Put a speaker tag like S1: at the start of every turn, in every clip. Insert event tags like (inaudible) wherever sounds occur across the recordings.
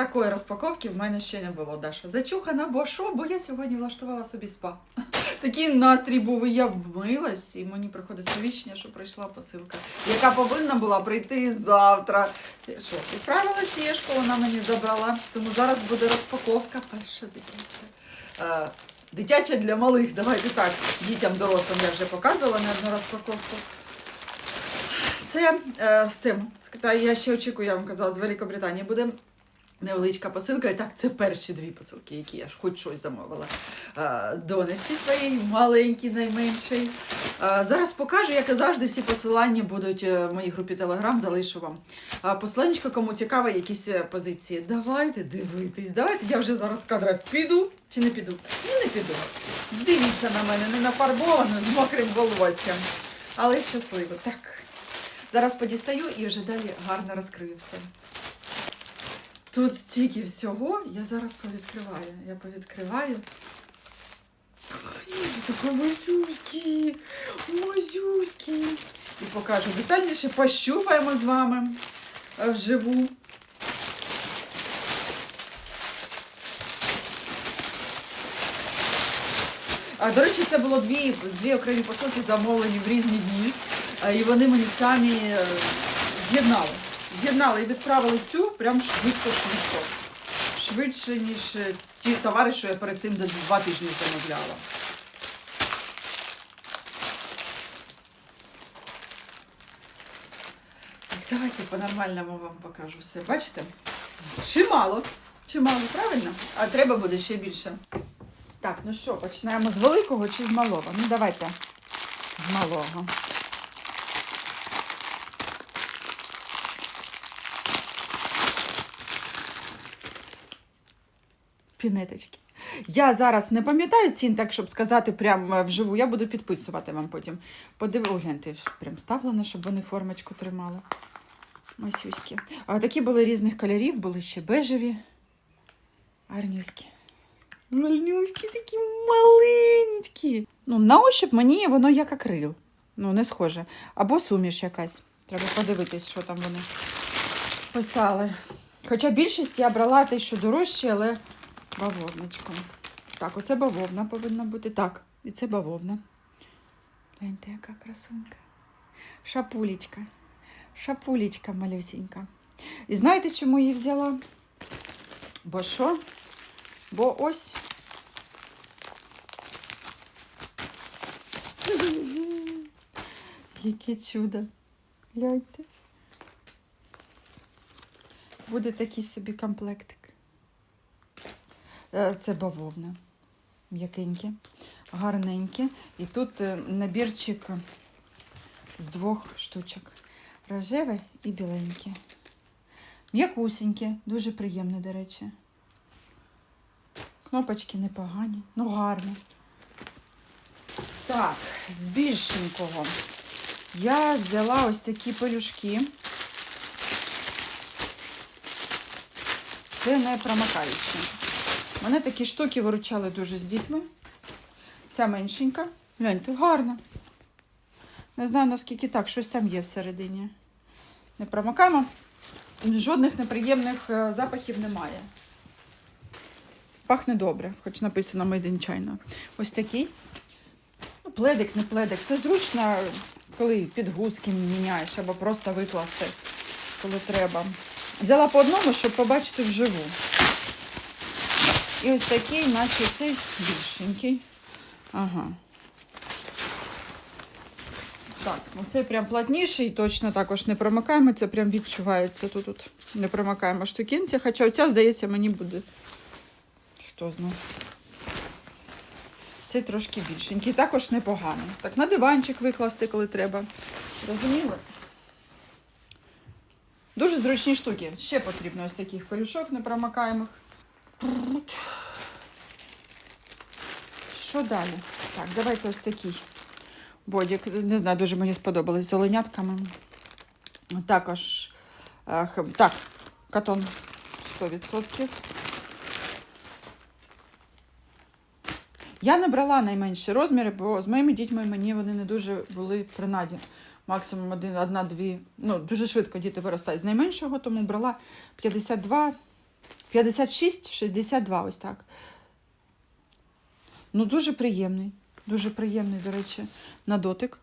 S1: Такої розпаковки в мене ще не було, Даша. Зачухана, бо що? Бо я сьогодні влаштувала собі спа. (laughs) Такий настрій був, і я вмилась, і мені приходить сповіщення, що прийшла посилка, яка повинна була прийти завтра. Що, відправила сішку, вона мені забрала, тому зараз буде розпаковка перша дитяча. Е, Дитяча для малих, давайте так, дітям дорослим я вже показувала не одну розпаковку. Це е, з тим, я ще очікую, я вам казала, з Великобританії буде невеличка посилка. І так, це перші дві посилки, які я ж хоч щось замовила. Е, донечці своїй, маленькій, найменшій. Е, зараз покажу, як і завжди, всі посилання будуть е, в моїй групі Telegram, залишу вам. А посиланнячко, кому цікаво, якісь позиції. Давайте дивитись, давайте я вже зараз кадра піду чи не піду? Ну, не піду. Дивіться на мене, не нафарбовано, з мокрим волоссям. Але щасливо. Так. Зараз подістаю і вже далі гарно розкрию все. Тут стільки всього, я зараз повідкриваю. Я повідкриваю. Мазюські, мазюські. І покажу детальніше, пощупаємо з вами е, вживу. А, до речі, це було дві, дві окремі посилки замовлені в різні дні. І вони мені самі е, з'єднали. З'єднали і відправили цю прям швидко-швидко. Швидше, ніж е, ті товари, що я перед цим за два тижні замовляла. Так, давайте по-нормальному вам покажу все. Бачите? Чимало. Чимало, правильно? А треба буде ще більше. Так, ну що, починаємо з великого чи з малого? Ну, давайте з малого. Пінеточки. Я зараз не пам'ятаю цін, так щоб сказати прям е, вживу. Я буду підписувати вам потім. Подив... Гляньте, прям ставлено, щоб вони формочку тримали. Масюськи. А такі були різних кольорів, були ще бежеві. Гарнюські. Мальнюські такі маленькі. Ну, на ощуп мені воно як акрил. Ну, не схоже. Або суміш якась. Треба подивитись, що там вони писали. Хоча більшість я брала те, що дорожче, але бавовничком. Так, оце бавовна повинна бути. Так, і це бавовна. Гляньте, яка красунка. Шапулечка. Шапулечка малюсінька. І знаєте, чому її взяла? Бо що? Бо ось. (laughs) Яке чудо. Гляньте. Буде такий собі комплектик. Е, Це бавовна. М'якеньке, гарненьке. І тут е, набірчик з двох штучок. Рожеве і біленьке. М'якусеньке, дуже приємне, до речі. Кнопочки непогані, ну гарні. Так, з більшенького. Я взяла ось такі пелюшки. Це не промокаючі. Мене такі штуки виручали дуже з дітьми. Ця меншенька. Гляньте, гарна. Не знаю, наскільки так, щось там є всередині. Не промокаємо. Жодних неприємних е, запахів немає. Пахне добре, хоч написано Made in China. Ось такий. Ну, пледик, не пледик. Це зручно, коли підгузки міняєш або просто викласти, коли треба. Взяла по одному, щоб побачити вживу. І ось такий, наче цей більшенький. Ага. Так, ну це прям плотніший, точно також не промикаємо, це прям відчувається тут, тут не промикаємо штукінця, хоча оця, здається, мені буде. Хто знає. Цей трошки більшенький, також непоганий. Так, на диванчик викласти, коли треба. Розуміли? Дуже зручні штуки. Ще потрібно ось таких пелюшок непромикаємих. Що далі? Так, давайте ось такий бодік. Не знаю, дуже мені сподобалось з оленятками. Також е, так, катон 100%. Я не брала найменші розміри, бо з моїми дітьми мені вони не дуже були принаді. Максимум один, одна, дві. Ну, дуже швидко діти виростають з найменшого, тому брала 52 56-62, ось так. Ну, дуже приємний. Дуже приємний, до речі, на дотик.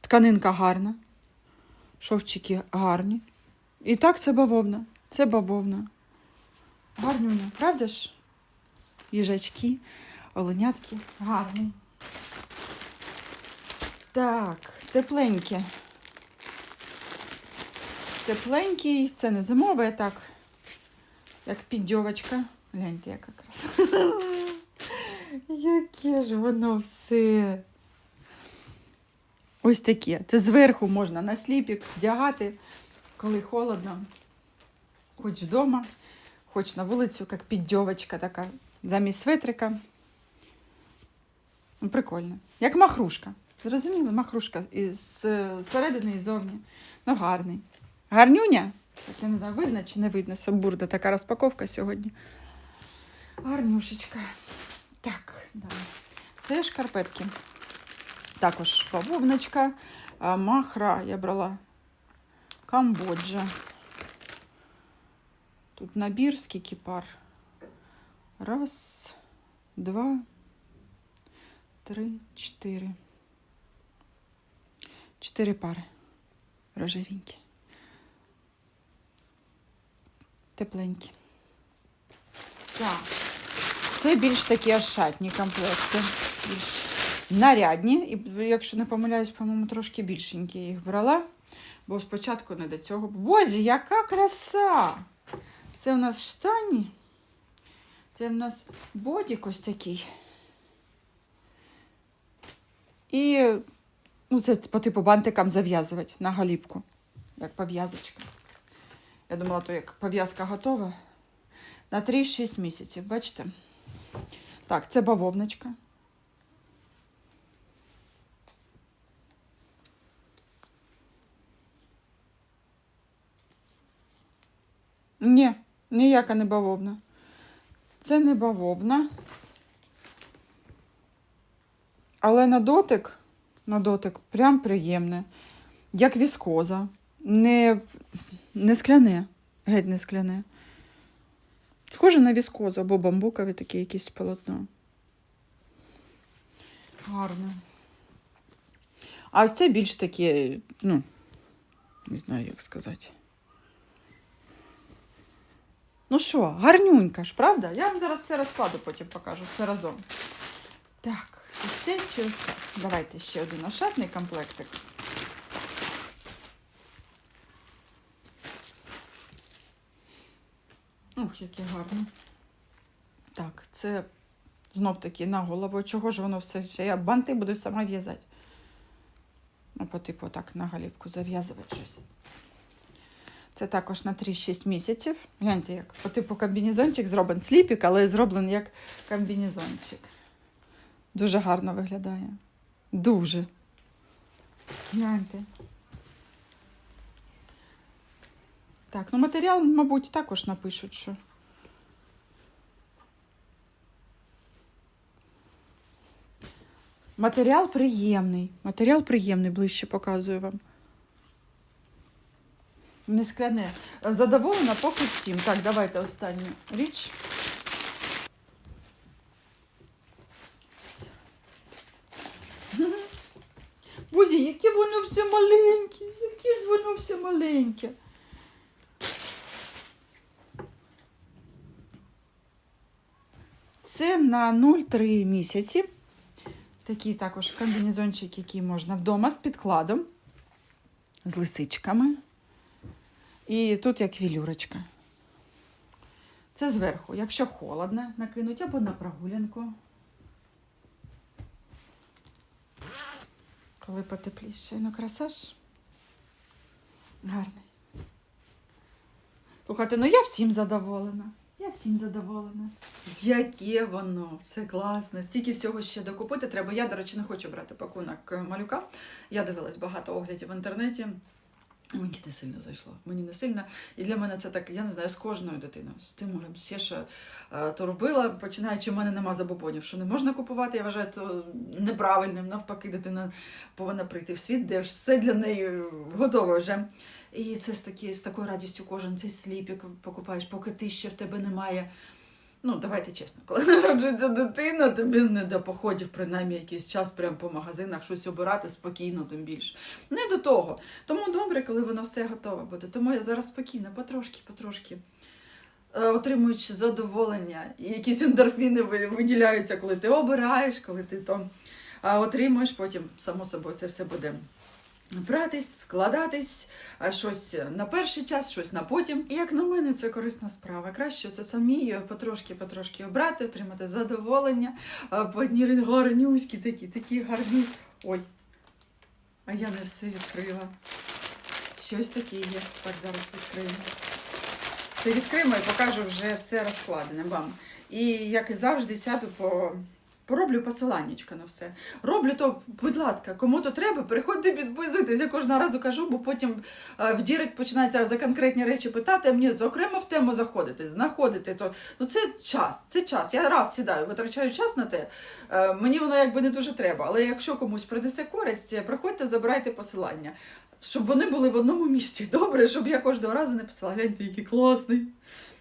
S1: Тканинка гарна. Шовчики гарні. І так це бавовна. Це бавовна. Гарнюня, правда ж? Їжачки, оленятки. Гарний. Так, тепленьке. Тепленький, це не зимове, так. Як піддьовочка. Гляньте, яка краса. Яке ж воно все. Ось таке. Це зверху можна на сліпік вдягати, коли холодно. Хоч вдома, хоч на вулицю, як піддьовочка така, замість светрика. Ну, прикольно. Як махрушка. Зрозуміли? Махрушка із середини і зовні. Ну, гарний. Гарнюня. Так, я не знаю, видно чи не видно. Сабурда така розпаковка сьогодні. Гарнюшечка. Так, далі. Це шкарпетки. Також бавовночка, махра я брала. Камбоджа. Тут набір, скільки пар. Раз, два, три, чотири. Чотири пари. Рожевенькі. Тепленькі. Так. Це більш такі ошатні комплекти. Більш нарядні. І, якщо не помиляюсь, по-моєму, трошки більшенькі їх брала. Бо спочатку не до цього. Боже, яка краса! Це в нас штані. Це в нас бодік ось такий. І ну, це по типу бантикам зав'язувати на голівку, як пов'язочка. Я думала, то як пов'язка готова. На 3-6 місяців, бачите? Так, це бавовночка. Ні, ніяка не бавовна. Це не бавовна. Але на дотик, на дотик прям приємне. Як віскоза. Не, не скляне. Геть не скляне. Схоже на віскозу або бамбукові такі якісь полотно. Гарно. А ось це більш такі, ну, не знаю, як сказати. Ну що, гарнюнька ж, правда? Я вам зараз це розкладу, потім покажу все разом. Так, ось це чи ось це? Давайте ще один ошатний комплектик. Ух, яке гарне. Так, це знов таки на голову. Чого ж воно все ще? Я банти буду сама в'язати. Ну, по типу так на голівку зав'язувати щось. Це також на 3-6 місяців. Гляньте, як по типу комбінезончик зроблений сліпік, але зроблений як комбінезончик. Дуже гарно виглядає. Дуже. Гляньте. Так, ну матеріал, мабуть, також напишуть, що. Матеріал приємний. Матеріал приємний, ближче показую вам. Не скляне. Задоволена поки всім. Так, давайте останню річ. Бузі, які воно все маленькі, які воно все маленьке. Це на 0,3 місяці. Такий також комбінезончик, який можна вдома з підкладом, з лисичками. І тут як вілюрочка. Це зверху, якщо холодно, накинуть або на прогулянку. Коли потепліше. Ну, краса ж. Гарний. Слухайте, ну я всім задоволена. Я всім задоволена. Яке воно, все класно. Стільки всього ще докупити треба. Я, до речі, не хочу брати пакунок малюка. Я дивилась багато оглядів в інтернеті. Мені не сильно зайшло. Мені не сильно. І для мене це так, я не знаю, з кожною дитиною, з Тимуром, ще що е, то робила, починаючи, в мене нема забобонів, що не можна купувати. Я вважаю то неправильним. Навпаки, дитина повинна прийти в світ, де все для неї готове вже. І це з, такі, з такою радістю кожен цей сліпік покупаєш, поки ти ще в тебе немає. Ну, давайте чесно, коли (laughs) народжується дитина, тобі не до походів, принаймні якийсь час прямо по магазинах щось обирати спокійно, тим більше. Не до того. Тому добре, коли воно все готове буде. Тому я зараз спокійно, потрошки, потрошки. е, Отримуючи задоволення, і якісь ендорфіни виділяються, коли ти обираєш, коли ти то отримуєш, потім, само собою, це все буде братись, складатись, щось на перший час, щось на потім. І як на мене, це корисна справа. Краще це самі потрошки-потрошки обрати, отримати задоволення. По одній гарнюські такі, такі гарні. Ой, а я не все відкрила. Щось таке є. Так, зараз відкриємо. Все відкриємо і покажу вже все розкладене вам. І як і завжди, сяду по. Пороблю посиланнячка на все. Роблю то, будь ласка, кому то треба, приходьте підписуйтесь. Я кожного разу кажу, бо потім е, в Дірект починається за конкретні речі питати, а мені окремо в тему заходити, знаходити. То, ну це час, це час. Я раз сідаю, витрачаю час на те. Е, мені воно якби не дуже треба. Але якщо комусь принесе користь, приходьте, забирайте посилання. Щоб вони були в одному місці. Добре, щоб я кожного разу не писала, гляньте, який класний.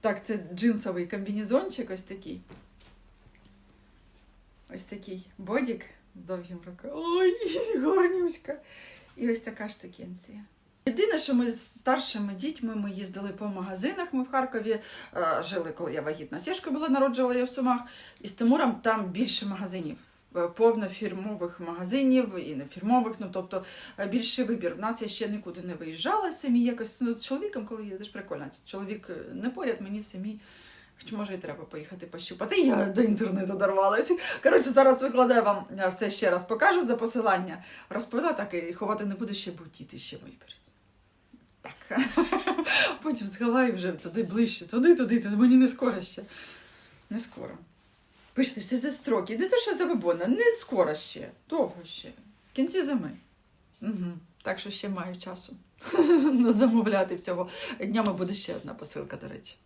S1: Так, це джинсовий комбінезончик ось такий. Ось такий бодік з довгим рукавом. Ой, (laughs) гарнюська. І ось така штукенція. Єдине, що ми з старшими дітьми ми їздили по магазинах. Ми в Харкові е, жили, коли я вагітна Сєшка була, народжувала я в Сумах. І з Тимуром там більше магазинів. е, Повно фірмових магазинів і не фірмових, ну тобто е, більший вибір. В нас я ще нікуди не виїжджала самі якось ну, з чоловіком, коли їздиш, прикольно. Чоловік е, не поряд, мені самі. Хоч може і треба поїхати пощупати. Я до інтернету дорвалась. Коротше, зараз викладаю вам е, все ще раз покажу за посилання. Розповіла так і ховати не буду ще, бо діти ще мої. Так. (laughs) Потім сховаю вже туди ближче, туди, туди, туди. Мені не скоро ще. Не скоро. Пишете, все за строки. Не то, що забобонно, не скоро ще. Довго ще. В кінці зими. Угу. Так що ще маю часу (laughs) замовляти всього. Днями буде ще одна посилка, до речі.